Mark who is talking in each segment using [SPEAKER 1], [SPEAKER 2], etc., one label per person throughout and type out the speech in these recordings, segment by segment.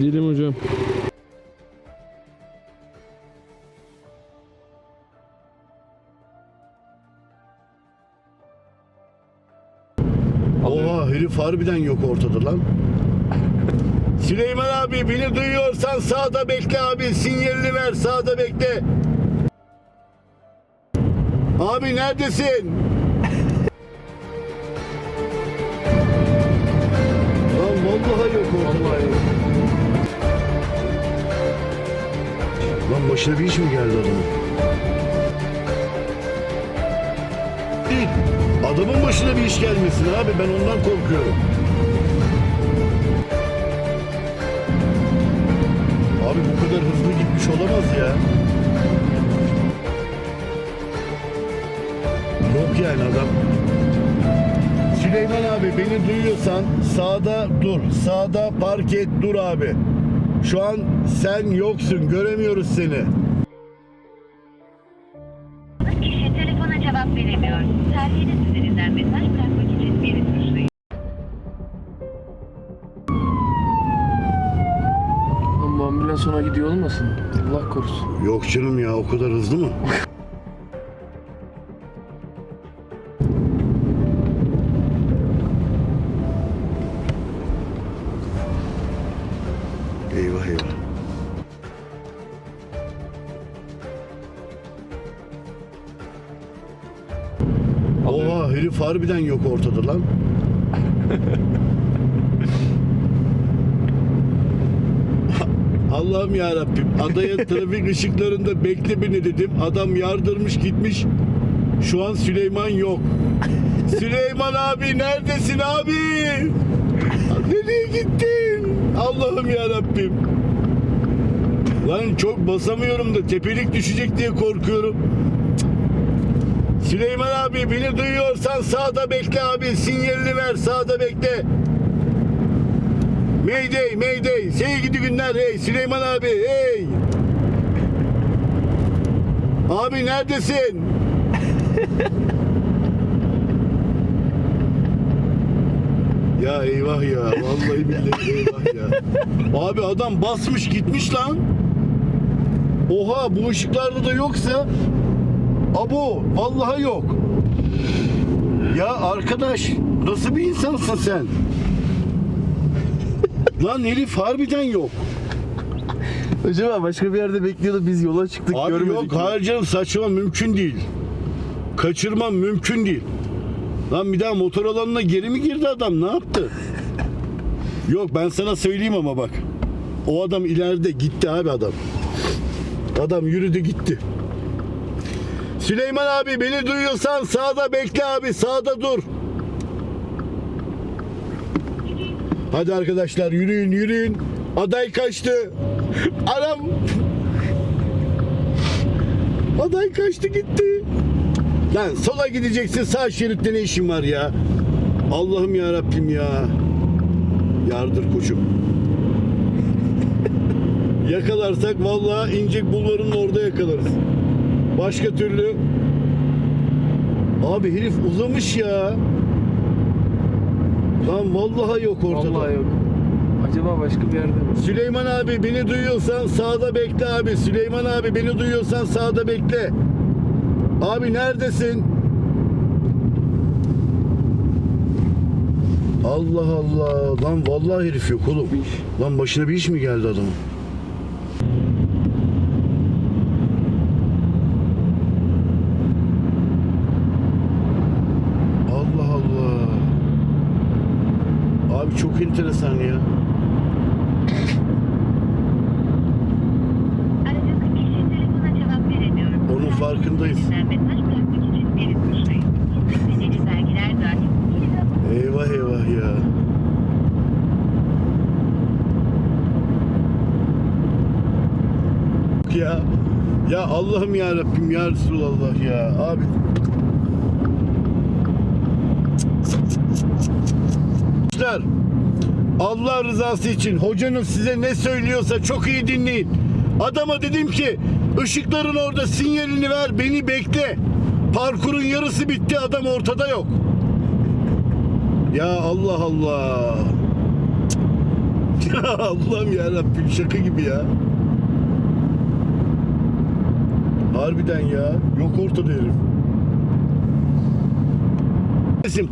[SPEAKER 1] Gidelim hocam.
[SPEAKER 2] Oha herif harbiden yok ortada lan. Süleyman abi beni duyuyorsan sağda bekle abi sinyalini ver sağda bekle. Abi neredesin? Başına bir iş mi geldi adamın? Değil. Adamın başına bir iş gelmesin abi ben ondan korkuyorum. Abi bu kadar hızlı gitmiş olamaz ya. Yok yani adam. Süleyman abi beni duyuyorsan sağda dur. Sağda park et dur abi. Şu an sen yoksun göremiyoruz seni.
[SPEAKER 3] Kişi telefona cevap veremiyor. Tercihiniz üzerinden mesaj bırakmak için bir tuşlayın.
[SPEAKER 1] Lan bu ambulans ona gidiyor olmasın? Allah korusun.
[SPEAKER 2] Yok canım ya o kadar hızlı mı? Oha herif harbiden yok ortada lan. Allah'ım ya Rabbim. Adaya trafik ışıklarında bekle beni dedim. Adam yardırmış gitmiş. Şu an Süleyman yok. Süleyman abi neredesin abi? Nereye gittin? Allah'ım ya Rabbim. Lan çok basamıyorum da tepelik düşecek diye korkuyorum. Süleyman abi beni duyuyorsan sağda bekle abi. Sinyalini ver sağda bekle. Mayday, Mayday. Sevgili günler hey Süleyman abi hey. Abi neredesin? ya eyvah ya. Vallahi billahi eyvah ya. Abi adam basmış gitmiş lan. Oha bu ışıklarda da yoksa Abo vallahi yok. Ya arkadaş nasıl bir insansın sen? Lan herif harbiden yok.
[SPEAKER 4] Acaba başka bir yerde bekliyordu biz yola çıktık
[SPEAKER 2] Abi
[SPEAKER 4] görmedik.
[SPEAKER 2] yok
[SPEAKER 4] mi?
[SPEAKER 2] hayır canım saçma mümkün değil. Kaçırmam mümkün değil. Lan bir daha motor alanına geri mi girdi adam ne yaptı? Yok ben sana söyleyeyim ama bak. O adam ileride gitti abi adam. Adam yürüdü gitti. Süleyman abi beni duyuyorsan sağda bekle abi sağda dur. Hadi arkadaşlar yürüyün yürüyün. Aday kaçtı. Anam. Aday kaçtı gitti. Lan sola gideceksin sağ şeritte ne işin var ya? Allah'ım ya Rabbim ya. Yardır koçum. Yakalarsak vallahi incek bulvarının orada yakalarız. Başka türlü Abi herif uzamış ya. Lan vallahi yok ortada.
[SPEAKER 1] Vallahi yok. Acaba başka bir yerde mi?
[SPEAKER 2] Süleyman abi beni duyuyorsan sağda bekle abi. Süleyman abi beni duyuyorsan sağda bekle. Abi neredesin? Allah Allah. Lan vallahi herif yok oğlum. Lan başına bir iş mi geldi adamın? Allah Allah. Abi çok enteresan ya. Onun farkındayız. Eyvah eyvah ya. Ya ya Allah'ım ya Rabbim ya Resulallah ya abi. Arkadaşlar, Allah rızası için hocanız size ne söylüyorsa çok iyi dinleyin. Adama dedim ki ışıkların orada sinyalini ver beni bekle. Parkurun yarısı bitti adam ortada yok. Ya Allah Allah. Ya Allah'ım ya Rabbim şaka gibi ya. Harbiden ya. Yok ortada herif.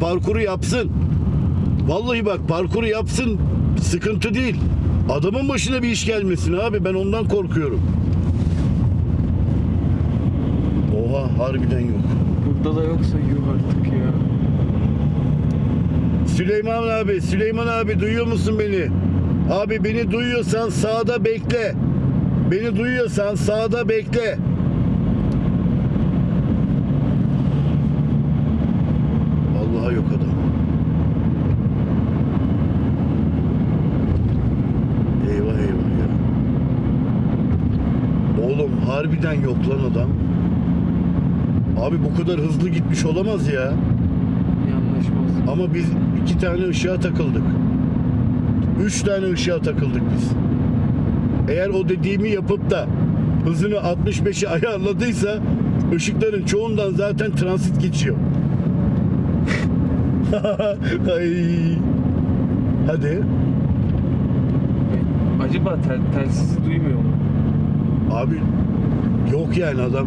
[SPEAKER 2] Parkuru yapsın. Vallahi bak parkuru yapsın. Sıkıntı değil. Adamın başına bir iş gelmesin abi. Ben ondan korkuyorum. Oha harbiden yok.
[SPEAKER 1] Burada da yoksa yuh artık ya.
[SPEAKER 2] Süleyman abi, Süleyman abi duyuyor musun beni? Abi beni duyuyorsan sağda bekle. Beni duyuyorsan sağda bekle. Allah'a yok adam. Eyvah eyvah ya. Oğlum harbiden yok lan adam. Abi bu kadar hızlı gitmiş olamaz ya.
[SPEAKER 1] Yanlaşmaz.
[SPEAKER 2] Ama biz iki tane ışığa takıldık. Üç tane ışığa takıldık biz. Eğer o dediğimi yapıp da hızını 65'e ayarladıysa ışıkların çoğundan zaten transit geçiyor. Ay. Hadi.
[SPEAKER 1] Acaba tel, telsizi duymuyor mu?
[SPEAKER 2] Abi yok yani adam.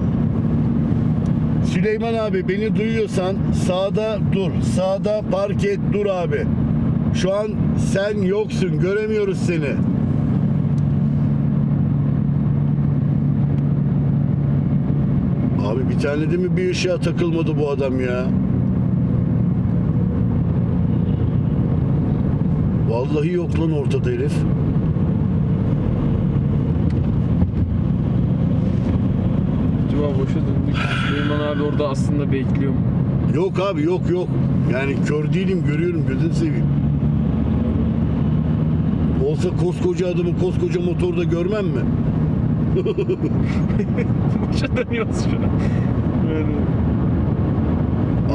[SPEAKER 2] Süleyman abi beni duyuyorsan sağda dur. Sağda park et dur abi. Şu an sen yoksun. Göremiyoruz seni. Abi bir tane de mi bir ışığa takılmadı bu adam ya? Vallahi yok lan ortada herif.
[SPEAKER 1] Boşa döndük. Süleyman abi orada aslında bekliyor mu?
[SPEAKER 2] Yok abi yok yok. Yani kör değilim görüyorum gözünü seveyim. Olsa koskoca adamı koskoca motorda görmem mi?
[SPEAKER 1] boşa dönüyoruz şu an. Yani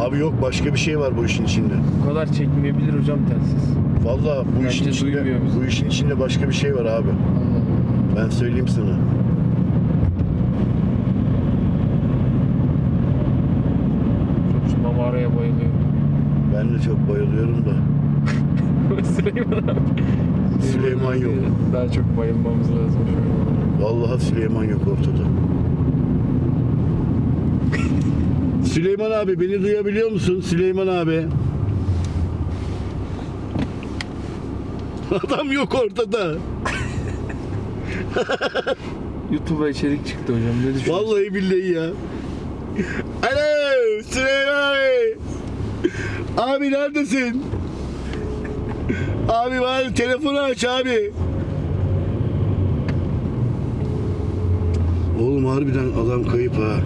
[SPEAKER 2] Abi yok başka bir şey var bu işin içinde.
[SPEAKER 1] bu kadar çekmeyebilir hocam telsiz.
[SPEAKER 2] Vallahi bu
[SPEAKER 1] Bence
[SPEAKER 2] işin içinde
[SPEAKER 1] duymuyor bizi.
[SPEAKER 2] bu işin içinde başka bir şey var abi. Ben söyleyeyim sana.
[SPEAKER 1] Çok şu Navara'ya bayılıyorum.
[SPEAKER 2] Ben de çok bayılıyorum da.
[SPEAKER 1] Süleyman abi.
[SPEAKER 2] Süleyman yok.
[SPEAKER 1] Daha çok bayılmamız lazım şu an.
[SPEAKER 2] Vallahi Süleyman yok ortada. Süleyman abi beni duyabiliyor musun? Süleyman abi. Adam yok ortada.
[SPEAKER 1] YouTube'a içerik çıktı hocam. Ne düşünüyorsun?
[SPEAKER 2] Vallahi billahi ya. Alo Süleyman abi. Abi neredesin? Abi var telefonu aç abi. Oğlum harbiden adam kayıp ha.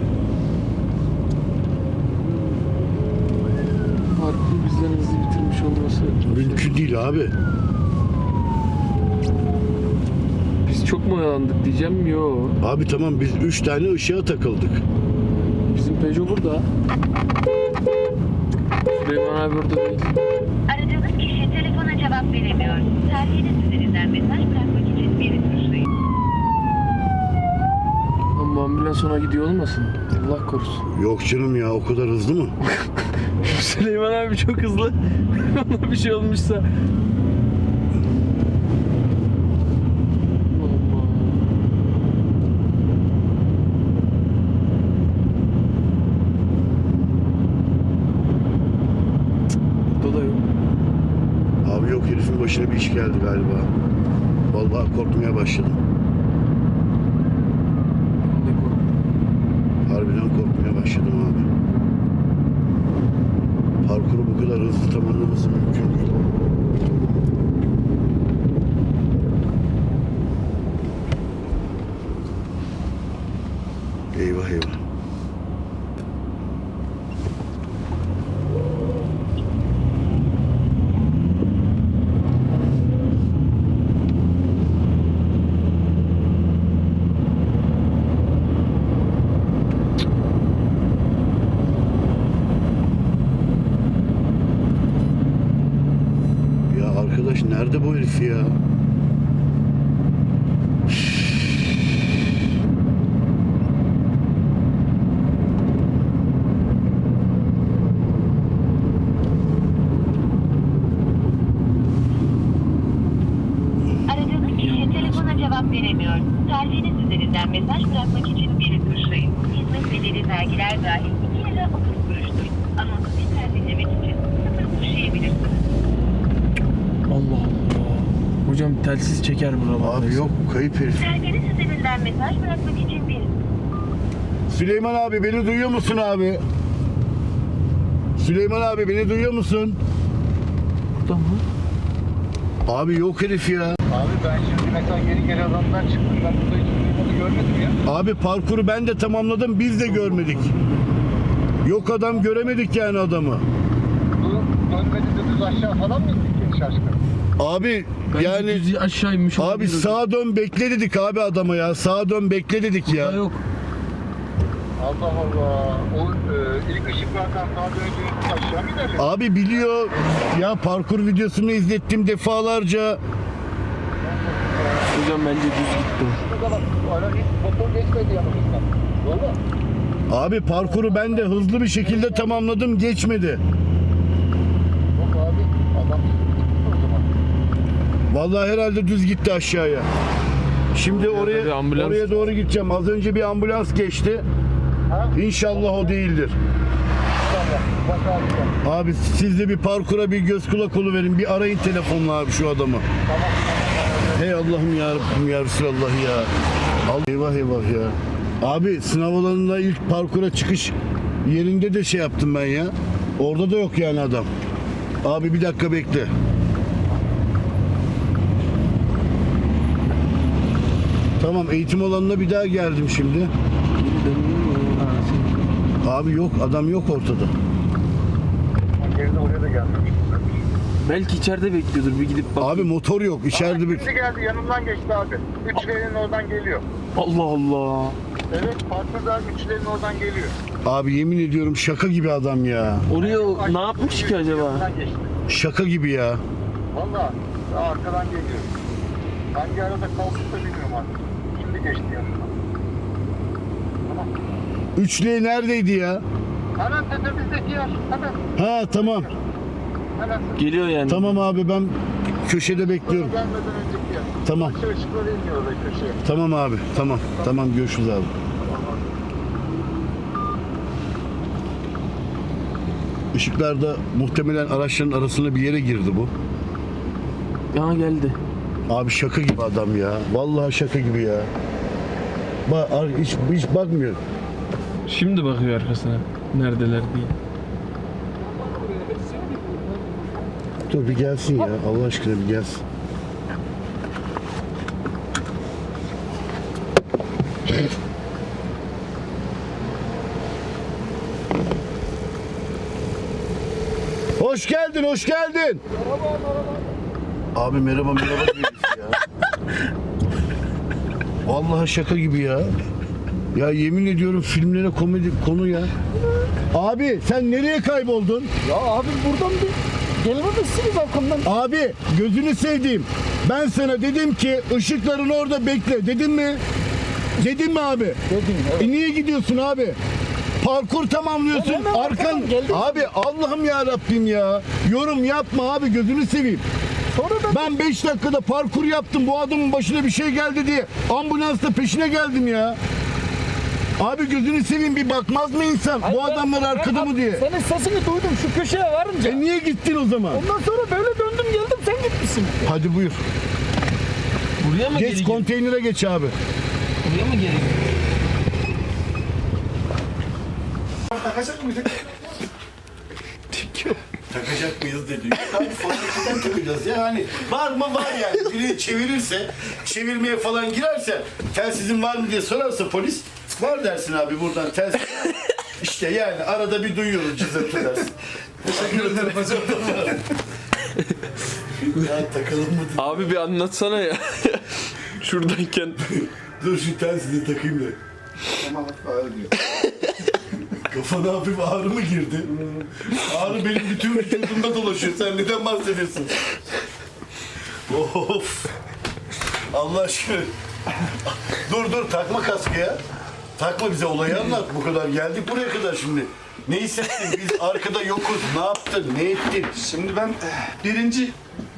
[SPEAKER 1] Parkuru bizden hızlı bitirmiş olması.
[SPEAKER 2] Mümkün değil abi.
[SPEAKER 1] Biz çok mu oyalandık diyeceğim. Yo.
[SPEAKER 2] Abi tamam biz üç tane ışığa takıldık.
[SPEAKER 1] Bizim Peugeot burada. Süleyman abi orada değil.
[SPEAKER 3] Aradığınız kişi telefona cevap veremiyor. Tercihiniz üzerinden mesaj bırakmak için bir tuşlayın.
[SPEAKER 1] Bu ambulans ona gidiyor olmasın? Allah korusun.
[SPEAKER 2] Yok canım ya o kadar hızlı mı?
[SPEAKER 1] Süleyman abi çok hızlı. Ona bir şey olmuşsa. Allah. Burada da yok.
[SPEAKER 2] Abi yok herifin başına bir geldi galiba. Vallahi korkmaya başladım.
[SPEAKER 1] Ne korku.
[SPEAKER 2] Harbiden korkmaya başladım abi. Parkuru bu kadar hızlı tamamlaması mümkün değil. Eyvah eyvah. Ya arkadaş nerede bu herif ya?
[SPEAKER 3] Tercihiniz üzerinden mesaj bırakmak için biri tuşlayın. Hizmet bedeli vergiler dahil 2 lira 30 kuruştur. Anonsu tekrar dinlemek için sıfır tuşlayabilirsiniz.
[SPEAKER 1] Allah Allah. Hocam telsiz çeker buralarda.
[SPEAKER 2] Abi yok kayıp herif.
[SPEAKER 3] Tercihiniz üzerinden mesaj bırakmak için biri
[SPEAKER 2] Süleyman abi beni duyuyor musun abi? Süleyman abi beni duyuyor musun?
[SPEAKER 1] Burada mı?
[SPEAKER 2] Abi yok herif ya.
[SPEAKER 5] Abi ben şimdi mesela yeni geri adamdan çıktım. Ben burada hiç görmedim ya.
[SPEAKER 2] Abi parkuru ben de tamamladım biz de görmedik. Yok adam göremedik yani adamı.
[SPEAKER 5] Bu dönmedi düz aşağı falan mı gittik şaşkın?
[SPEAKER 2] Abi yani
[SPEAKER 1] düz aşağı inmiş
[SPEAKER 2] abi
[SPEAKER 1] olabilir
[SPEAKER 2] sağa dön bekle dedik abi adama ya. Sağa dön bekle dedik
[SPEAKER 1] Burada
[SPEAKER 2] ya.
[SPEAKER 1] yok.
[SPEAKER 5] Allah Allah. O e, ilk ışıklardan sağa dönünce aşağı mı?
[SPEAKER 2] Abi biliyor ya parkur videosunu izlettim defalarca.
[SPEAKER 1] Hocam bence düz gitti.
[SPEAKER 2] Abi parkuru ben de hızlı bir şekilde tamamladım geçmedi.
[SPEAKER 5] Yok abi. Adam.
[SPEAKER 2] Vallahi herhalde düz gitti aşağıya. Şimdi oraya oraya doğru gideceğim. Az önce bir ambulans geçti. İnşallah o değildir.
[SPEAKER 5] Tamam. Abi
[SPEAKER 2] siz de bir parkura bir göz kulak verin. Bir arayın telefonla abi şu adamı. Hey Allah'ım ya Rabbim ya Resulallah ya. Al eyvah eyvah ya. Abi sınav alanında ilk parkura çıkış yerinde de şey yaptım ben ya. Orada da yok yani adam. Abi bir dakika bekle. Tamam eğitim alanına bir daha geldim şimdi. Abi yok adam yok ortada.
[SPEAKER 5] Geride oraya da gelmemiş.
[SPEAKER 1] Belki içeride bekliyordur. Bir gidip bak.
[SPEAKER 2] Abi motor yok içeride bir...
[SPEAKER 5] Şimdi geldi yanımdan geçti abi. Üçlerin oradan geliyor.
[SPEAKER 1] Allah Allah.
[SPEAKER 5] Evet farklı üçlerin oradan geliyor.
[SPEAKER 2] Abi yemin ediyorum şaka gibi adam ya.
[SPEAKER 1] Oraya o- ne yapmış ki acaba?
[SPEAKER 5] Yanımdan geçti.
[SPEAKER 2] Şaka gibi ya.
[SPEAKER 5] Valla arkadan geliyor. Hangi arada kaldık da bilmiyorum artık. Şimdi geçti yanımdan. Tamam.
[SPEAKER 2] Üçlüğe neredeydi ya?
[SPEAKER 5] Hemen tepemizdeki yer. Hemen.
[SPEAKER 2] Ha tamam.
[SPEAKER 1] Geliyor yani.
[SPEAKER 2] Tamam abi ben köşede bekliyorum.
[SPEAKER 5] Gelmeden.
[SPEAKER 2] Tamam.
[SPEAKER 5] Şu ışıkları iniyor orada köşeye.
[SPEAKER 2] Tamam abi. Tamam. Tamam görüşürüz abi. Işıklarda muhtemelen araçların arasına bir yere girdi bu.
[SPEAKER 1] Aha geldi.
[SPEAKER 2] Abi şaka gibi adam ya. Vallahi şaka gibi ya. Bak hiç, hiç bakmıyor.
[SPEAKER 1] Şimdi bakıyor arkasına. Neredeler diye.
[SPEAKER 2] Dur bir gelsin ya. Allah aşkına bir gelsin. Hoş geldin, hoş geldin. Abi merhaba merhaba diyoruz ya. Vallahi şaka gibi ya. Ya yemin ediyorum filmlere komedi konu ya. Abi sen nereye kayboldun?
[SPEAKER 6] Ya abi buradan bir gelmemezsiniz arkamdan.
[SPEAKER 2] Abi gözünü sevdiğim. Ben sana dedim ki ışıkların orada bekle. Dedim mi? Dedim mi abi?
[SPEAKER 6] Dedim evet.
[SPEAKER 2] E niye gidiyorsun abi? Parkur tamamlıyorsun.
[SPEAKER 6] Ben hemen
[SPEAKER 2] Arkan
[SPEAKER 6] arkadan geldim.
[SPEAKER 2] abi Allah'ım ya Rabbim ya. Yorum yapma abi gözünü seveyim.
[SPEAKER 6] Sonra ben,
[SPEAKER 2] Ben 5 dakikada parkur yaptım. Bu adamın başına bir şey geldi diye ambulansla peşine geldim ya. Abi gözünü seveyim bir bakmaz mı insan?
[SPEAKER 6] Hayır,
[SPEAKER 2] Bu
[SPEAKER 6] ben-
[SPEAKER 2] adamlar
[SPEAKER 6] ben-
[SPEAKER 2] arkada mı diye.
[SPEAKER 6] Senin sesini duydum şu köşeye varınca.
[SPEAKER 2] E niye gittin o zaman?
[SPEAKER 6] Ondan sonra böyle döndüm geldim sen gitmişsin.
[SPEAKER 2] Hadi buyur.
[SPEAKER 1] Buraya mı
[SPEAKER 2] Geç
[SPEAKER 1] geri
[SPEAKER 2] konteynere geç abi.
[SPEAKER 1] Buraya mı geri
[SPEAKER 2] Takacak mıyız dedi. Abi formatiden takacağız ya hani var mı var yani biri çevirirse çevirmeye falan girerse telsizin var mı diye sorarsa polis var dersin abi buradan telsiz. İşte yani arada bir duyuyoruz cızırtı dersin. Teşekkür ederim hocam. ya takalım mı?
[SPEAKER 1] Abi bir anlatsana ya. Şuradayken.
[SPEAKER 2] Dur şu telsizi takayım da.
[SPEAKER 5] Tamam öyle diyor.
[SPEAKER 2] Kafana hafif ağrı mı girdi? Ağrı benim bütün vücudumda dolaşıyor. Sen neden bahsediyorsun? Of. Allah aşkına. dur dur takma kaskı ya. Takma bize olayı anlat. Bu kadar geldik buraya kadar şimdi. Ne hissettin? Biz arkada yokuz. Ne yaptın? Ne ettin?
[SPEAKER 7] Şimdi ben eh, birinci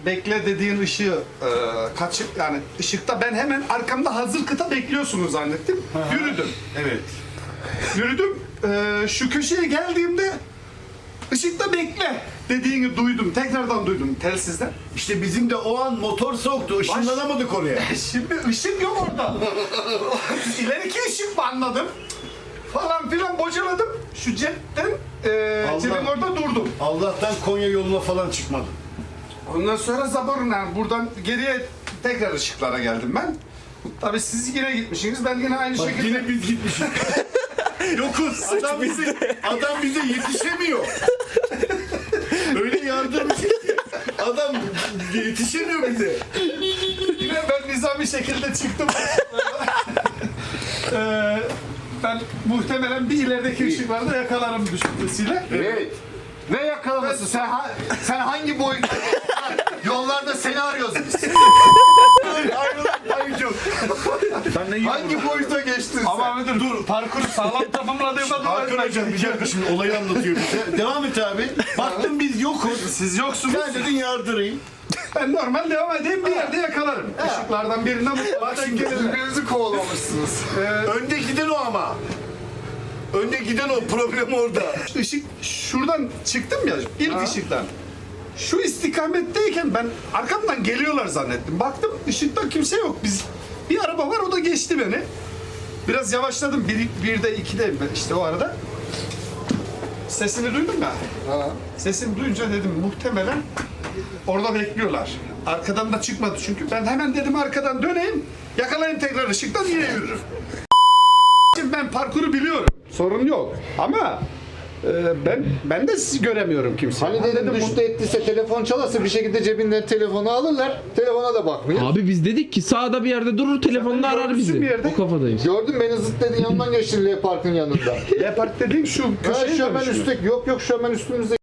[SPEAKER 7] bekle dediğin ışığı e, kaçıp yani ışıkta ben hemen arkamda hazır kıta bekliyorsunuz zannettim. Yürüdüm.
[SPEAKER 2] Evet.
[SPEAKER 7] Yürüdüm. E, şu köşeye geldiğimde ışıkta bekle dediğini duydum. Tekrardan duydum telsizden.
[SPEAKER 2] İşte bizim de o an motor soğuktu. Işınlanamadık oraya.
[SPEAKER 7] Şimdi ışık yok orada. İleriki ışık mı anladım? Falan filan bocaladım. Şu cepten e,
[SPEAKER 2] Allah.
[SPEAKER 7] cebin orada durdum.
[SPEAKER 2] Allah'tan Konya yoluna falan çıkmadım.
[SPEAKER 7] Ondan sonra zaborun yani buradan geriye tekrar ışıklara geldim ben. Tabii siz yine gitmişsiniz. Ben yine aynı
[SPEAKER 2] Bak
[SPEAKER 7] şekilde...
[SPEAKER 2] yine biz gitmişiz. Yokuz. Adam bize, adam bize yetişemiyor. Öyle yardımcı ki. Adam yetişemiyor bize.
[SPEAKER 7] Yine ben nizami şekilde çıktım. Ee, ben muhtemelen bir ilerideki ışıklarda yakalarım düşüncesiyle.
[SPEAKER 5] Evet. Ne yakalaması? Sen, ha- sen hangi boyutta? Yollarda seni arıyoruz biz.
[SPEAKER 2] Ay çok.
[SPEAKER 5] Hangi boyuta geçtin sen?
[SPEAKER 7] Ama müdür dur parkuru sağlam tamamladığımda
[SPEAKER 2] Hakan hocam bir dakika şimdi olayı anlatıyor bize. Devam et abi. Baktım biz yokuz.
[SPEAKER 7] Siz yoksunuz.
[SPEAKER 2] Sen dedin yardırayım.
[SPEAKER 7] Ben normal devam edeyim bir yerde yakalarım. Işıklardan birine mutlaka gelirler.
[SPEAKER 5] Birbirinizi kovalamışsınız.
[SPEAKER 2] Önde giden o ama. Önde giden o. Problem orada.
[SPEAKER 7] Işık şuradan çıktım ya ilk ışıktan. Şu istikametteyken ben arkamdan geliyorlar zannettim. Baktım ışıkta kimse yok. Biz bir araba var o da geçti beni. Biraz yavaşladım. Bir, birde ikideyim ben işte o arada. Sesini duydum ya. Sesini duyunca dedim muhtemelen orada bekliyorlar. Arkadan da çıkmadı çünkü. Ben hemen dedim arkadan döneyim. Yakalayayım tekrar ışıktan yine yürürüm. Şimdi ben parkuru biliyorum. Sorun yok. Ama e, ben ben de sizi göremiyorum kimse.
[SPEAKER 5] Hani dedim düştü ettiyse telefon çalarsa bir şekilde cebinden telefonu alırlar. Telefona da bakmıyor.
[SPEAKER 1] Abi biz dedik ki sağda bir yerde durur telefonda arar bizi.
[SPEAKER 7] bir yerde.
[SPEAKER 1] O kafadayız.
[SPEAKER 5] Gördün beni zıt dedin yanından geçtin L Park'ın yanında.
[SPEAKER 7] L park dediğim şu
[SPEAKER 5] Ha,
[SPEAKER 7] köşeye
[SPEAKER 5] şu hemen
[SPEAKER 7] dönüşüyor.
[SPEAKER 5] üstteki yok yok şu hemen üstümüzde